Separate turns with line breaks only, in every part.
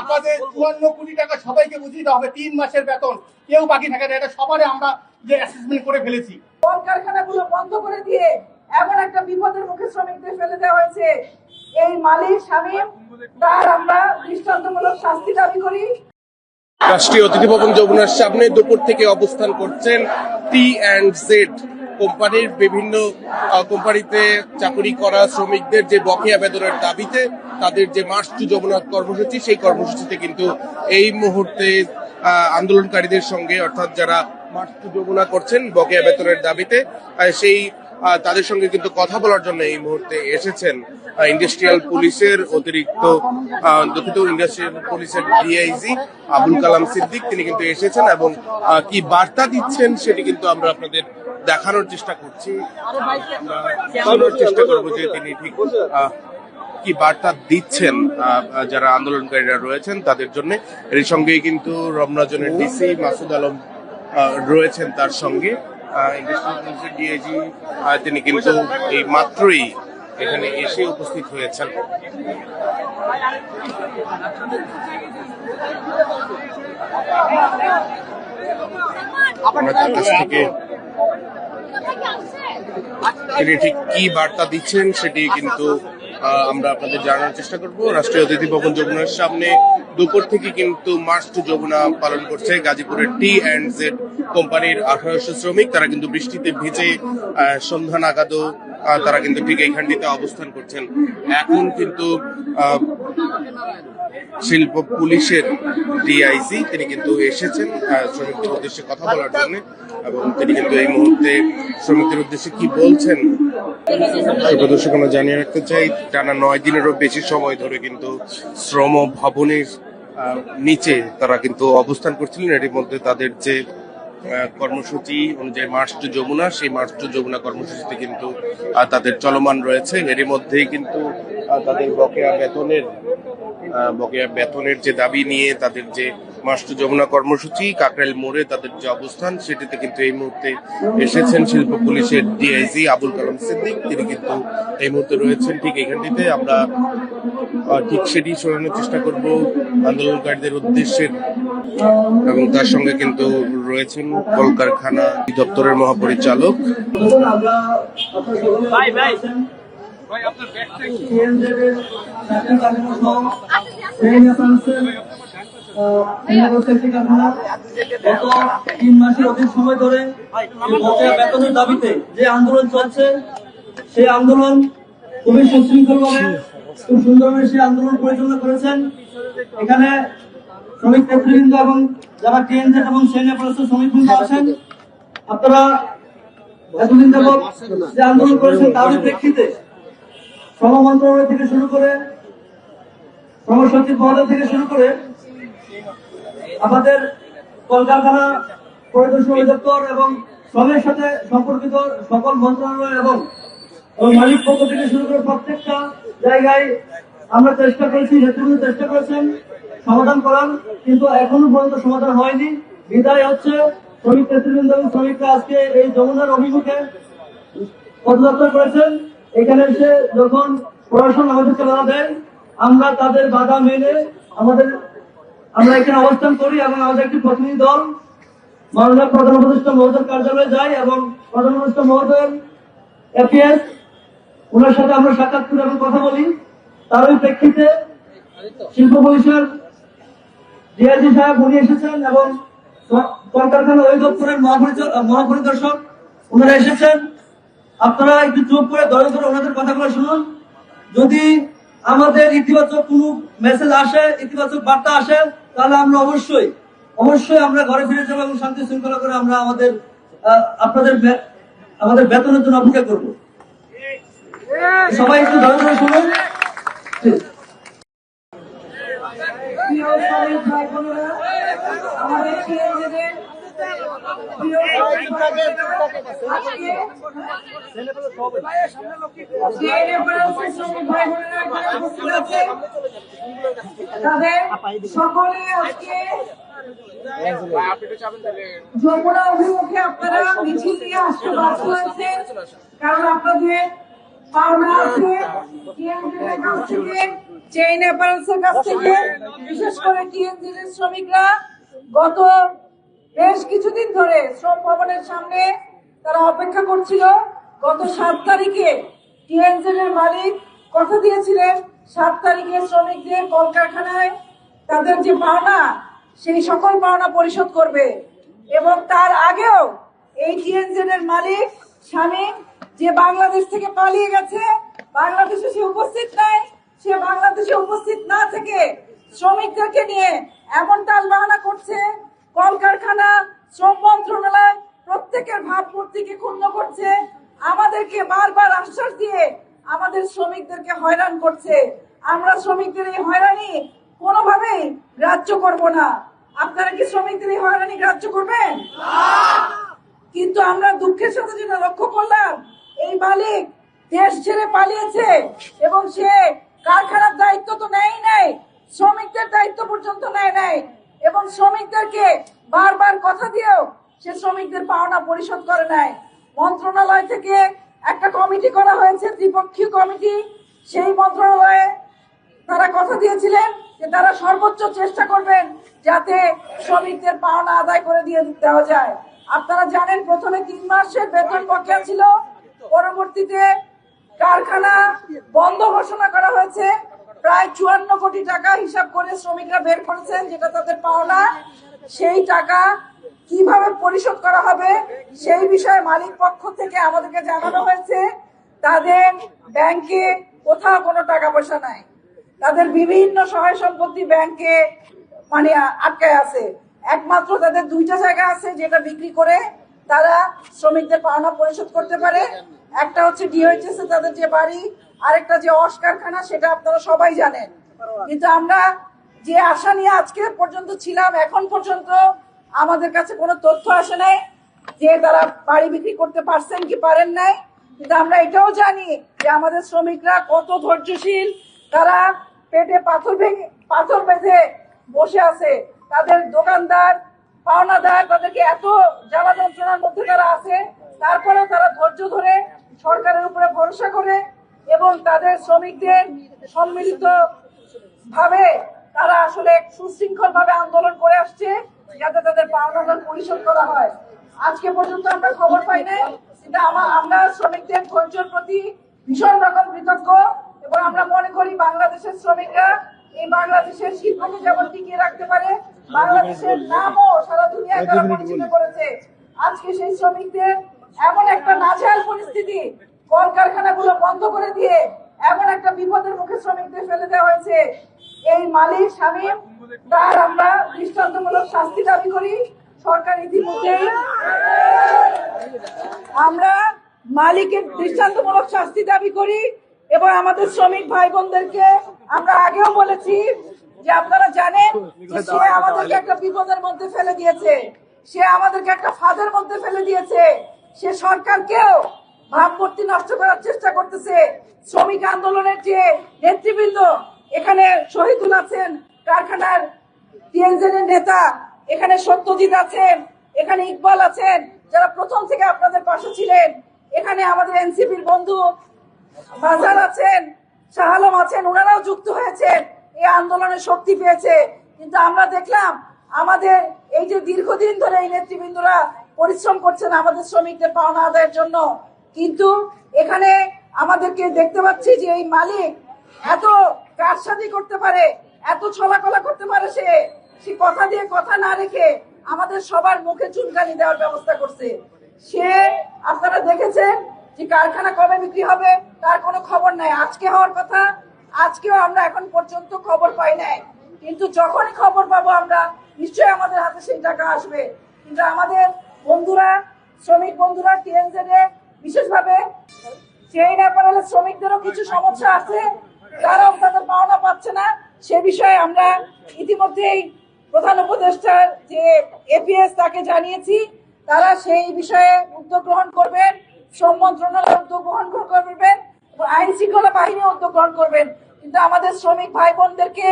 আপনাদের চুয়ান্ন কোটি টাকা সবাইকে বুঝিয়ে দেওয়া হবে তিন মাসের বেতন। কেউ বাকি থাকে না এটা সবারই আমরা যে অ্যাসেসমেন্ট করে ফেলেছি।
কলকারখানাগুলো বন্ধ করে দিয়ে এমন একটা বিপদের মুখে শ্রমিকদের ফেলে দেওয়া হয়েছে। এই মালিক স্বামী তার আমরা দৃষ্টান্তমূলক শাস্তি দাবি করি।
রাষ্ট্রীয় অতিথি ভবন যমুনার সামনে দুপুর থেকে অবস্থান করছেন টি অ্যান্ড জেড কোম্পানির বিভিন্ন কোম্পানিতে চাকরি করা শ্রমিকদের যে বকেয়া বেতনের দাবিতে তাদের যে মার্চ টু জগন্নাথ কর্মসূচি, সেই কর্মসূচিতে কিন্তু এই মুহূর্তে আন্দোলনকারীদের সঙ্গে অর্থাৎ যারা মার্চ টু যমুনা করছেন বকেয়া বেতনের দাবিতে সেই তাদের সঙ্গে কিন্তু কথা বলার জন্য এই মুহূর্তে এসেছেন ইন্ডাস্ট্রিয়াল পুলিশের অতিরিক্ত দুঃখিত ইন্ডাস্ট্রিয়াল পুলিশের ডিআইজি আবুল কালাম সিদ্দিক, তিনি কিন্তু এসেছেন এবং কি বার্তা দিচ্ছেন সেটি কিন্তু আমরা আপনাদের দেখানোর চেষ্টা করছি। জানানোর চেষ্টা করব যে তিনি ঠিক কি বার্তা দিচ্ছেন যারা আন্দোলনকারীরা রয়েছেন তাদের জন্য। এর সঙ্গেই কিন্তু রমনাজনের ডিসি মাসুদ আলম রয়েছেন তার সঙ্গে। ডিআইজি তিনি কিন্তু এই মাত্রই এখানে এসে উপস্থিত হয়েছেন। কাছ থেকে তিনি ঠিক কি বার্তা দিচ্ছেন সেটি কিন্তু আমরা আপনাদের জানানোর চেষ্টা করব। রাষ্ট্রীয় অতিথি ভবন যমুনার সামনে দুপুর থেকে কিন্তু মার্চ টু যমুনা পালন করছে গাজীপুরের টি অ্যান্ড জেড কোম্পানির আঠারোশো শ্রমিক। তারা কিন্তু বৃষ্টিতে ভিজে সন্ধ্যা নাগাদও আহ, তারা কিন্তু ঠিক এইখানটিতে অবস্থান করছেন। এখন কিন্তু শিল্প পুলিশের ডিআইসি তিনি কিন্তু এসেছেন শ্রমিকদের উদ্দেশ্যে কথা বলার জন্য। এবং তিনি কিন্তু এই মুহূর্তে শ্রমিকদের উদ্দেশ্যে কি বলছেন সুপ্রিয় দর্শক আমরা জানিয়ে রাখতে চাই, টানা নয় দিনেরও বেশি সময় ধরে কিন্তু শ্রম ভবনের নিচে তারা কিন্তু অবস্থান করছিলেন। এর মধ্যে তাদের যে কর্মসূচি অনুযায়ী মার্চ টু যমুনা, সেই মার্চ টু যমুনা কর্মসূচিতে কিন্তু তাদের চলমান রয়েছে। এর মধ্যেই কিন্তু তাদের বকেয়া বেতনের বকেয়া বেতনের যে দাবি নিয়ে তাদের যে মাস্টু যমুনা কর্মসূচি কাকরাইল মোড়ে তাদের যে অবস্থান সেটিতে কিন্তু এই মুহূর্তে এসেছেন শিল্প পুলিশের ডিআইজি আবুল কালাম সিদ্দিক তিনি কিন্তু এই মুহূর্তে রয়েছেন ঠিক এখানটিতে আমরা ঠিক সেটি শোনানোর চেষ্টা করব আন্দোলনকারীদের উদ্দেশ্যে এবং তার সঙ্গে কিন্তু রয়েছেন কলকারখানা দপ্তরের মহাপরিচালক
আমরা আপনার ভাই গত তিন অধিক সময় ধরে দাবিতে যে আন্দোলন চলছে সেই আন্দোলন আন্দোলন পরিচালনা করেছেন এখানে শ্রমিক নেতৃবৃন্দ এবং যারা টিএনজেড এবং সেনা পরিষদ শ্রমিকবৃন্দ আছেন আপনারা এতদিন যাবৎ যে আন্দোলন করেছেন তারই প্রেক্ষিতে শ্রম মন্ত্রণালয় থেকে শুরু করে শ্রম সচিব মহোদয় থেকে শুরু করে আমাদের কলকারখানা পরিদর্শন অধিদপ্তর এবং শ্রমের সাথে সম্পর্কিত সকল মন্ত্রণালয় এবং মালিক পক্ষ থেকে শুরু করে প্রত্যেকটা জায়গায় আমরা চেষ্টা করেছি নেতৃবৃন্দ চেষ্টা করেছেন, সমাধান করার, কিন্তু এখনও পর্যন্ত সমাধান হয়নি। বিদায় হচ্ছে শ্রমিক নেতৃবৃন্দ এবং শ্রমিকরা আজকে এই যমুনার অভিমুখে পদযাত্রা করেছেন। এখানে এসে যখন প্রশাসন আমাদেরকে বাধা দেয় আমরা তাদের বাধা মেনে আমাদের আমরা এখানে অবস্থান করি এবং আমাদের একটি প্রতিনিধি দল, মাননীয় প্রধান উপদেষ্টা মহোদয়ের কার্যালয়ে যাই এবং প্রধান উপদেষ্টা মহোদয়ের এপিএস ওনার সাথে আমরা সাক্ষাৎ করে এবং কথা বলি। তার ওই প্রেক্ষিতে শিল্প পরিষদ ডিআইজি সাহেব উনি এসেছেন এবং কলকারখানা অধিদপ্তরের মহাপরিচালক মহাপরিদর্শক ওনারা এসেছেন। আপনারা একটু চুপ করে দয়া করে ওনাদের কথাগুলো শুনুন। যদি আমাদের ইতিবাচক কোনো মেসেজ আসে, ইতিবাচক বার্তা আসে, তাহলে আমরা অবশ্যই অবশ্যই আমরা ঘরে ফিরে যাব এবং শান্তি শৃঙ্খলা করে আমরা আমাদের আপনাদের আমাদের বেতনের জন্য অপেক্ষা করব সবাই একটু ধরে করে শুনুন।
সকলে যমুনা অভিমুখে আপনারা মিছিল নিয়ে আসতে বাধ্য হয়েছেন কারণ আপনাদের পাওনা আছে কাছ থেকে বিশেষ করে শ্রমিকরা গত বেশ কিছুদিন ধরে শ্রম ভবনের সামনে তারা অপেক্ষা করছিল। গত সাত তারিখে টিএনজি এর মালিক কথা দিয়েছিলেন, সাত তারিখে শ্রমিকদের কলকারখানায় তাদের যে পাওনা, সেই সকল পাওনা পরিশোধ করবে। এবং তার আগেও এই টিএনজেড এর মালিক স্বামী যে বাংলাদেশ থেকে পালিয়ে গেছে, বাংলাদেশে সে উপস্থিত নাই, সে বাংলাদেশে উপস্থিত না থেকে শ্রমিকদেরকে নিয়ে এমন তাল বাহানা করছে কলকারখানা, শ্রম মন্ত্রণালয় প্রত্যেকের ভাবমূর্তিকে ক্ষুণ্ণ করছে। আমাদেরকে বারবার আশ্বাস দিয়ে আমাদের শ্রমিকদেরকে হয়রান করছে। আমরা শ্রমিকদের এই হয়রানি কোনোভাবেই গ্রাহ্য করব না। আপনারা কি শ্রমিকদের এই হয়রানি গ্রাহ্য করবেন? কিন্তু আমরা দুঃখের সাথে যেটা লক্ষ্য করলাম, এই মালিক দেশ ছেড়ে পালিয়েছে এবং সে কারখানার দায়িত্ব তো নেই নাই, শ্রমিকদের দায়িত্ব পর্যন্ত নেয় নাই। এবং শ্রমিকদেরকে বারবার কথা দিয়েও সে শ্রমিকদের পাওনা পরিশোধ করে নাই। মন্ত্রণালয় থেকে একটা কমিটি করা হয়েছে, ত্রিপক্ষীয় কমিটি। সেই মন্ত্রণালয়ে তারা কথা দিয়েছিলেন যে তারা সর্বোচ্চ চেষ্টা করবেন যাতে শ্রমিকদের পাওনা আদায় করে দিয়ে দেওয়া যায়। আপনারা জানেন, প্রথমে তিন মাসের বেতন বকেয়া ছিল। পরবর্তীতে কারখানা বন্ধ ঘোষণা করা হয়েছে। প্রায় চুয়ান্ন কোটি টাকা হিসাব করে শ্রমিকরা বের করেছেন, যেটা তাদের পাওনা। সেই টাকা কীভাবে পরিশোধ করা হবে, সেই বিষয়ে মালিক পক্ষ থেকে আমাদেরকে জানানো হয়েছে। তাদের ব্যাংকে কোথাও কোনো টাকা পয়সা নাই। তাদের বিভিন্ন সহায় সম্পত্তি ব্যাংকে মানে আটকায় আছে। একমাত্র তাদের দুইটা জায়গা আছে যেটা বিক্রি করে তারা শ্রমিকদের পাওনা পরিশোধ করতে পারে। একটা হচ্ছে ডিওএইচএস তাদের যে বাড়ি, আরেকটা যে অস কারখানা, সেটা আপনারা সবাই জানেন। কিন্তু আমরা যে আশা নিয়ে আজকে পর্যন্ত ছিলাম, এখন পর্যন্ত আমাদের কাছে কোনো তথ্য আসে নাই যে তারা বাড়ি বিক্রি করতে পারছেন কি পারেন নাই। কিন্তু আমরা এটাও জানি যে আমাদের শ্রমিকরা কত ধৈর্যশীল। তারা পেটে পাথর ভেঙে পাথর বেঁধে বসে আছে। তাদের দোকানদার পাওনাদার তাদেরকে এত জ্বালা যন্ত্রণার মধ্যে তারা আছে, তারপরেও তারা ধৈর্য ধরে সরকারের উপরে ভরসা করে এবং তাদের শ্রমিকদের সম্মিলিত ভাবে তারা আসলে সুশৃঙ্খল ভাবে আন্দোলন করে আসছে, যাতে তাদের পাওনাদার পরিশোধ করা হয়। আজকে পর্যন্ত আমরা খবর পাই নাই, কিন্তু আমা- আমরা শ্রমিকদের ধৈর্যের প্রতি ভীষণ রকম কৃতজ্ঞ এবং আমরা মনে করি বাংলাদেশের শ্রমিকরা এই বাংলাদেশের শিল্পকে যেমন টিকিয়ে রাখতে পারে বাংলাদেশের নামও সারা দুনিয়ায় তারা পরিচিত করেছে। আজকে সেই শ্রমিকদের এমন একটা নাজেহাল পরিস্থিতি কলকারখানাগুলো বন্ধ করে দিয়ে এমন একটা বিপদের মুখে শ্রমিকদের ফেলে দেওয়া হয়েছে। এই মালিক স্বামী তার আমরা দৃষ্টান্তমূলক শাস্তি দাবি করি। সরকার ইতিমধ্যেই আমরা মালিকের দৃষ্টান্তমূলক শাস্তি দাবি করি এবং আমাদের শ্রমিক ভাই বোনদেরকে আমরা আগেও বলেছি যে আপনারা জানেন যে সে আমাদেরকে একটা বিপদের মধ্যে ফেলে দিয়েছে। সে আমাদেরকে একটা ফাঁদের মধ্যে ফেলে দিয়েছে। সে সরকারকেও ভাবমূর্তি নষ্ট করার চেষ্টা করতেছে। শ্রমিক আন্দোলনের যে নেতৃবৃন্দ এখানে শহীদুল আছেন কারখানার টিএনজেনের নেতা এখানে সত্যজিৎ আছেন এখানে ইকবাল আছেন যারা প্রথম থেকে আপনাদের পাশে ছিলেন। এখানে আমাদের এনসিপির বন্ধু বাজার আছেন শাহ আলম আছেন ওনারাও যুক্ত হয়েছেন। এই আন্দোলনে শক্তি পেয়েছে। কিন্তু আমরা দেখলাম, আমাদের এই যে দীর্ঘদিন ধরে এই নেতৃবৃন্দরা পরিশ্রম করছেন আমাদের শ্রমিকদের পাওনা আদায়ের জন্য, কিন্তু এখানে আমাদেরকে দেখতে পাচ্ছি যে এই মালিক এত কারসাজি করতে পারে, এত ছলাকলা করতে পারে সে সে কথা দিয়ে কথা না রেখে আমাদের সবার মুখে চুনকানি দেওয়ার ব্যবস্থা করছে। সে, আপনারা দেখেছেন যে কারখানা কবে বিক্রি হবে, তার কোনো খবর নাই। আজকে হওয়ার কথা আজকেও আমরা এখন পর্যন্ত খবর পাই নাই। কিন্তু যখনই খবর পাবো আমরা, নিশ্চয়ই আমাদের হাতে সেই টাকা আসবে। কিন্তু আমাদের বন্ধুরা, শ্রমিক বন্ধুরা টিএনজেড এ বিশেষভাবে চেইন অ্যাপারেলের শ্রমিকদেরও কিছু সমস্যা আছে। তারাও তাদের পাওনা পাচ্ছে না। সে বিষয়ে আমরা ইতিমধ্যেই প্রধান উপদেষ্টার যে এপিএস তাকে জানিয়েছি। তারা সেই বিষয়ে উদ্যোগ গ্রহণ করবেন শ্রম মন্ত্রণালয় উদ্যোগ গ্রহণ করবেন। আইন শৃঙ্খলা বাহিনী উদ্যোগ গ্রহণ করবেন। কিন্তু আমাদের শ্রমিক ভাই বোনদেরকে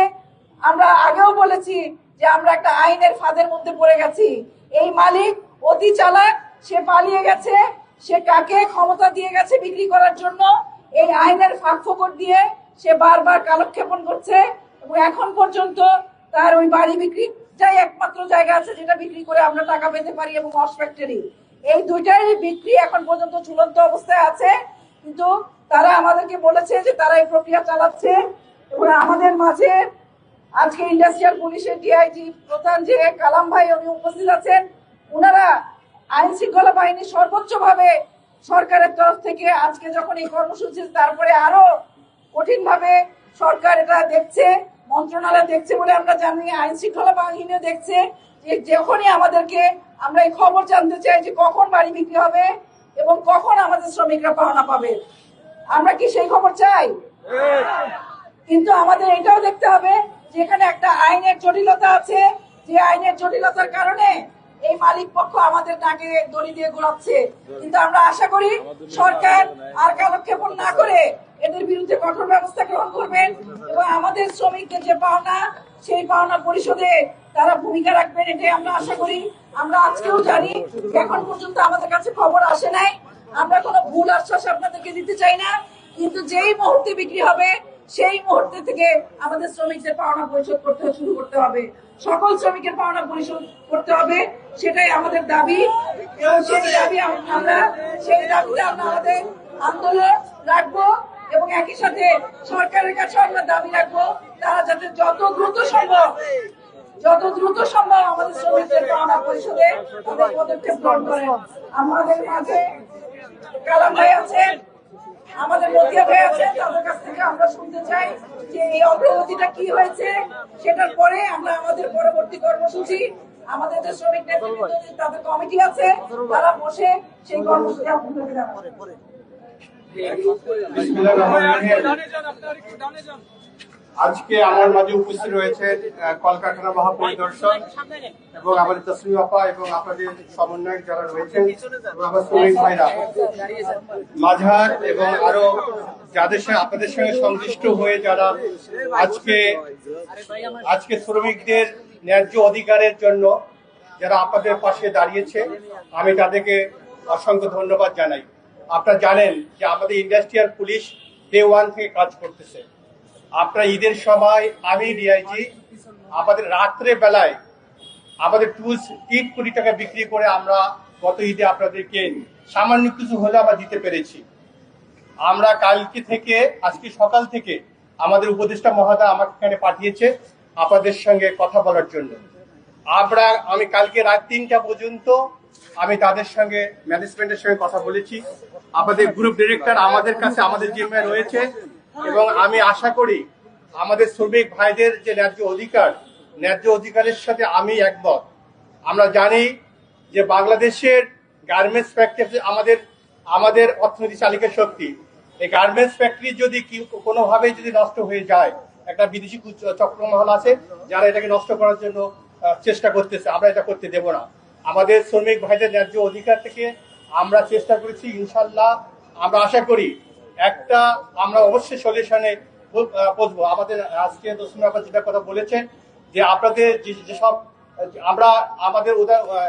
আমরা আগেও বলেছি যে আমরা একটা আইনের ফাঁদের মধ্যে পড়ে গেছি। এই মালিক অতি চালাক, সে পালিয়ে গেছে, সে কাকে ক্ষমতা দিয়ে গেছে বিক্রি করার জন্য, এই আইনের ফাঁক ফোকর দিয়ে সে বারবার কালক্ষেপণ করছে এবং এখন পর্যন্ত তার ওই বাড়ি বিক্রি যাই একমাত্র জায়গা আছে যেটা বিক্রি করে আমরা টাকা পেতে পারি এবং হর্স ফ্যাক্টরি। এই দুইটাই বিক্রি এখন পর্যন্ত ঝুলন্ত অবস্থায় আছে। কিন্তু তারা আমাদেরকে বলেছে যে তারা এই প্রক্রিয়া চালাচ্ছে এবং আমাদের মাঝে আজকে ইন্ডাস্ট্রিয়াল পুলিশের ডিআইজি প্রধান যে কালাম ভাই উনি উপস্থিত আছেন ওনারা আইন শৃঙ্খলা বাহিনী সর্বোচ্চ ভাবে সরকারের তরফ থেকে আজকে যখন এই কর্মসূচি, তারপরে আরও কঠিন ভাবে সরকার এটা দেখছে, মন্ত্রণালয় দেখছে বলে আমরা জানি, আইন শৃঙ্খলা বাহিনীও দেখছে যে যখনই আমাদেরকে আমরা এই খবর জানতে চাই যে কখন বাড়ি বিক্রি হবে এবং কখন আমাদের শ্রমিকরা পাওনা পাবে? আমরা কি সেই খবর চাই? কিন্তু আমাদের এটাও দেখতে হবে যে এখানে একটা আইনের জটিলতা আছে। যে আইনের জটিলতার কারণে এই মালিক পক্ষ আমাদের নাকে দড়ি দিয়ে ঘোরাচ্ছে। কিন্তু আমরা আশা করি সরকার আর কালক্ষেপণ না করে এদের বিরুদ্ধে কঠোর ব্যবস্থা গ্রহণ করবেন এবং আমাদের শ্রমিকদের যে পাওনা, সেই পাওনা পরিশোধে তারা ভূমিকা রাখবেন এটাই আমরা আশা করি। আমরা আজকেও জানি, এখন পর্যন্ত আমাদের কাছে খবর আসে নাই। আমরা কোনো ভুল আশ্বাস আপনাদেরকে দিতে চাই না। কিন্তু যেই মুহূর্তে বিক্রি হবে, সেই মুহূর্তে থেকে আমাদের শ্রমিকদের পাওনা পরিশোধ করতে শুরু করতে হবে। সকল শ্রমিকের পাওনা পরিশোধ করতে হবে, সেটাই আমাদের দাবি। সেই দাবি আমরা, সেই দাবিতে আমরা আমাদের আন্দোলন রাখব এবং একই সাথে সরকারের কাছে আমরা দাবি রাখব, তারা যাতে যত দ্রুত সম্ভব যত দ্রুত সম্ভব আমাদের শ্রমিকদের পাওনা পরিশোধে তাদের পদক্ষেপ গ্রহণ করেন আমাদের মাঝে কালাম ভাই আছেন, আমাদের মতিয়া ভাই আছেন, তাদের কাছ থেকে আমরা শুনতে চাই যে এই অগ্রগতিটা কি হয়েছে, সেটার পরে আমরা আমাদের পরবর্তী কর্মসূচি, আমাদের যে শ্রমিক নেতৃত্ব, তাদের কমিটি আছে, তারা বসে সেই কর্মসূচি আপনাদেরকে জানাবে
বিসমিল্লাহির রহমানির রহিম। আজকে আমার মাঝে উপস্থিত রয়েছে কলকারখানা মহাপরিদর্শক এবং আমাদের তসলিম আপা এবং আপনাদের সমন্বয়ক যারা রয়েছেন এবং আমার শ্রমিক ভাইরা। মাঝার এবং আরও যাদের সঙ্গে আপনাদের সঙ্গে সংশ্লিষ্ট হয়ে যারা আজকে আজকে শ্রমিকদের ন্যায্য অধিকারের জন্য যারা আপনাদের পাশে দাঁড়িয়েছে, আমি তাদেরকে অসংখ্য ধন্যবাদ জানাই। আপনারা জানেন যে আমাদের ইন্ডাস্ট্রিয়াল পুলিশ ডে ওয়ান থেকে কাজ করতেছে। আপনারা ঈদের সময় আমি ডিআইজি আমাদের রাত্রে বেলায় আমাদের টুলস তিন কোটি টাকা বিক্রি করে আমরা গত ঈদে আপনাদেরকে সামান্য কিছু হলে আমরা দিতে পেরেছি। আমরা কালকে থেকে, আজকে সকাল থেকে আমাদের উপদেষ্টা মহাদা আমাকে এখানে পাঠিয়েছে আপনাদের সঙ্গে কথা বলার জন্য। আমরা, আমি কালকে রাত তিনটা পর্যন্ত আমি তাদের সঙ্গে ম্যানেজমেন্টের সঙ্গে কথা বলেছি। আমাদের গ্রুপ ডিরেক্টর আমাদের কাছে, আমাদের জিম্মে রয়েছে। এবং আমি আশা করি আমাদের শ্রমিক ভাইদের যে ন্যায্য অধিকার, ন্যায্য অধিকারের সাথে আমি একমত। আমরা জানি যে বাংলাদেশের গার্মেন্টস ফ্যাক্টরি আমাদের আমাদের অর্থনীতি চালিকা শক্তি। এই গার্মেন্টস ফ্যাক্টরি যদি কোনোভাবে যদি নষ্ট হয়ে যায়, একটা বিদেশি চক্রমহল আছে, যারা এটাকে নষ্ট করার জন্য চেষ্টা করতেছে, আমরা এটা করতে দেব না। আমাদের শ্রমিক ভাইদের ন্যায্য অধিকার থেকে আমরা চেষ্টা করেছি ইনশাল্লাহ আমরা আশা করি একটা আমরা অবশ্যই সলিউশনে পৌঁছবো আমাদের আজকে দর্শন আবার যেটা কথা বলেছেন, যে আপনাদের যেসব আমরা আমাদের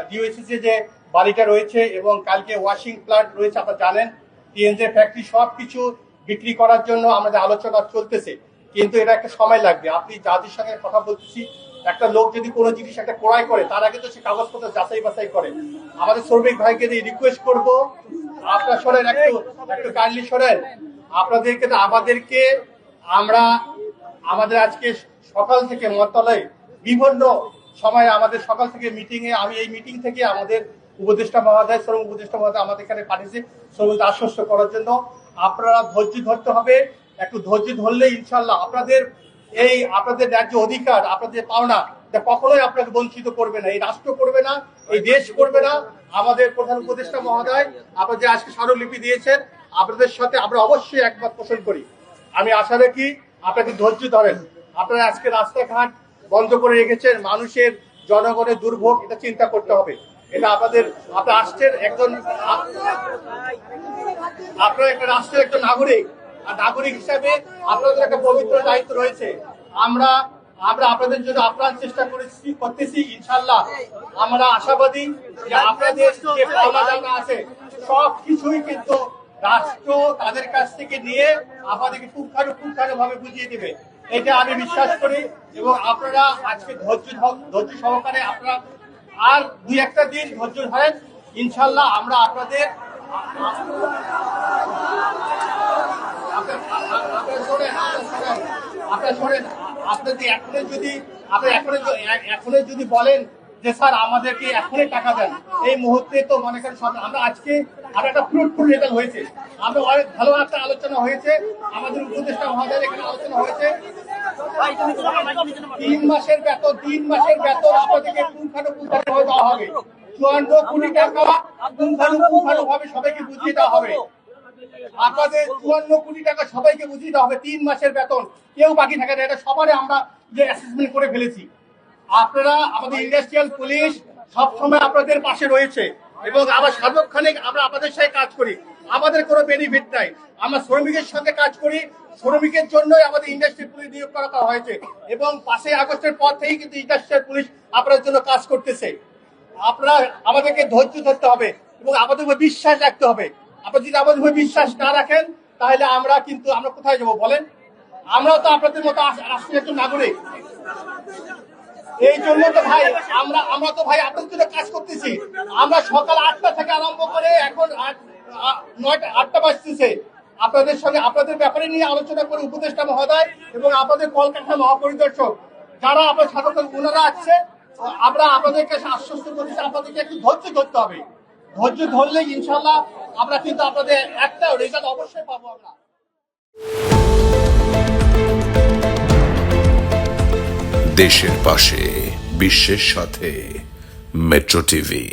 ডিওএসিসি যে বাড়িটা রয়েছে এবং কালকে ওয়াশিং প্লান্ট রয়েছে, আপনারা জানেন টিএনজে ফ্যাক্টরি সব কিছু বিক্রি করার জন্য আমাদের আলোচনা চলতেছে। কিন্তু এটা একটা সময় লাগবে। আপনি যাদের সঙ্গে কথা বলতেছি একটা লোক যদি কোনো জিনিস, একটা ক্রয় করে, তার আগে তো সে কাগজপত্র যাচাই বাছাই করে। আমাদের শ্রমিক ভাইকে রিকোয়েস্ট করব। আপনার শোনেন, একটু একটু কাইন্ডলি শোনেন। আপনাদেরকে আমাদেরকে আমরা, আমাদের আজকে সকাল থেকে মন্ত্রালয়ে বিভিন্ন সময় আমাদের সকাল থেকে মিটিং এ, আমি এই মিটিং থেকে আমাদের উপদেষ্টা মহোদয়, শ্রম উপদেষ্টা মহোদয় আমাদের এখানে পাঠিয়েছে শ্রমিক আশ্বস্ত করার জন্য। আপনারা ধৈর্য ধরতে হবে। একটু ধৈর্য ধরলে ইনশাল্লাহ আপনাদের এই আপনাদের ন্যায্য অধিকার, আপনাদের পাওনা কখনোই আপনাকে বঞ্চিত করবে না। এই রাষ্ট্র করবে না, এই দেশ করবে না। আমাদের প্রধান উপদেষ্টা মহোদয় আপনাদের আজকে স্মারকলিপি দিয়েছেন, আপনাদের সাথে আমরা অবশ্যই একমত পোষণ করি। আমি আশা রাখি আপনাকে ধৈর্য ধরেন। আপনারা আজকে রাস্তাঘাট বন্ধ করে রেখেছেন, মানুষের জনগণের দুর্ভোগ, এটা চিন্তা করতে হবে। এটা আপনাদের, আপনার রাষ্ট্রের একজন আপনার একটা রাষ্ট্রের একজন নাগরিক। নাগরিক হিসাবে আপনাদের একটা পবিত্র দায়িত্ব রয়েছে। আমরা আমরা আপনাদের জন্য আপ্রাণ চেষ্টা করেছি, করতেছি ইনশাল্লাহ আমরা আশাবাদী যে আপনাদের যে পাওনা আছে সব কিছুই কিন্তু রাষ্ট্র তাদের কাছ থেকে নিয়ে আমাদেরকে পুঙ্খানু পুঙ্খানু ভাবে বুঝিয়ে দেবে। এটা আমি বিশ্বাস করি এবং আপনারা আজকে ধৈর্য ধৈর্য সহকারে আপনারা আর দুই একটা দিন ধৈর্য ধরেন। ইনশাল্লাহ আমরা আপনাদের আপনার- আপনার শোনেন, আপনার শোনেন, এখনই যদি বলেন যে, স্যার, আমাদেরকে এখনই টাকা দেন। এই মুহূর্তে তো মনে করেন আমরা আজকে একটা ফ্রুটফুল রেজাল্ট হয়েছে। আমরা অনেক ভালো একটা আলোচনা হয়েছে। আমাদের উপদেষ্টা মহোদয়ের এখানে আলোচনা হয়েছে। তিন মাসের বেতন, তিন মাসের বেতন আপনাদেরকে পুঙ্খানু পুঙ্খানু দেওয়া হবে? চুয়ান্ন কোটি টাকা পুঙ্খানু পুঙ্খানু ভাবে সবাইকে বুঝিয়ে দেওয়া হবে। আপনাদের চুয়ান্ন কোটি টাকা সবাইকে বুঝিয়ে দেওয়া হবে, তিন মাসের বেতন। কেউ বাকি থাকে না, এটা সবারই আমরা যে অ্যাসেসমেন্ট করে ফেলেছি। আপনারা আমাদের ইন্ডাস্ট্রিয়াল পুলিশ সবসময় আপনাদের পাশে রয়েছে এবং আবার সার্বক্ষণিক আমরা আপনাদের সাথে কাজ করি। আমাদের কোনো বেনিফিট নাই। আমরা শ্রমিকের সঙ্গে কাজ করি, শ্রমিকের জন্যই আমাদের ইন্ডাস্ট্রিয়াল পুলিশ নিয়োগ করা হয়েছে এবং পাঁচই আগস্টের পর থেকেই কিন্তু ইন্ডাস্ট্রিয়াল পুলিশ আপনার জন্য কাজ করতেছে। আপনারা আমাদেরকে ধৈর্য ধরতে হবে এবং আমাদের উপর বিশ্বাস রাখতে হবে। আপনারা যদি আমাদের উপর বিশ্বাস না রাখেন, তাহলে আমরা কিন্তু, আমরা কোথায় যাব বলেন? আমরাও তো আপনাদের মতো আস- রাষ্ট্রের একজন নাগরিক। এই জন্য তো ভাই, আমরা আমরা তো ভাই আপনাদের কাজ করতেছি। আমরা সকাল আটটা থেকে আরম্ভ করে এখন নয়টা, আটটা বাজতেছে। আপনাদের সঙ্গে, আপনাদের ব্যাপারে নিয়ে আলোচনা করে উপদেষ্টা মহোদয় এবং আপনাদের কলকাতা মহাপরিদর্শক, যারা আপনার সাধারণত ওনারা আছে, আমরা আপনাদের কাছে আশ্বস্ত করছি, আপনাদেরকে একটু ধৈর্য ধরতে হবে। ধৈর্য ধরলে ইনশাল্লাহ আমরা কিন্তু আপনাদের একটা রেজাল্ট অবশ্যই পাবো আমরা।
দেশের পাশে, বিশ্বের সাথে মেট্রো টিভি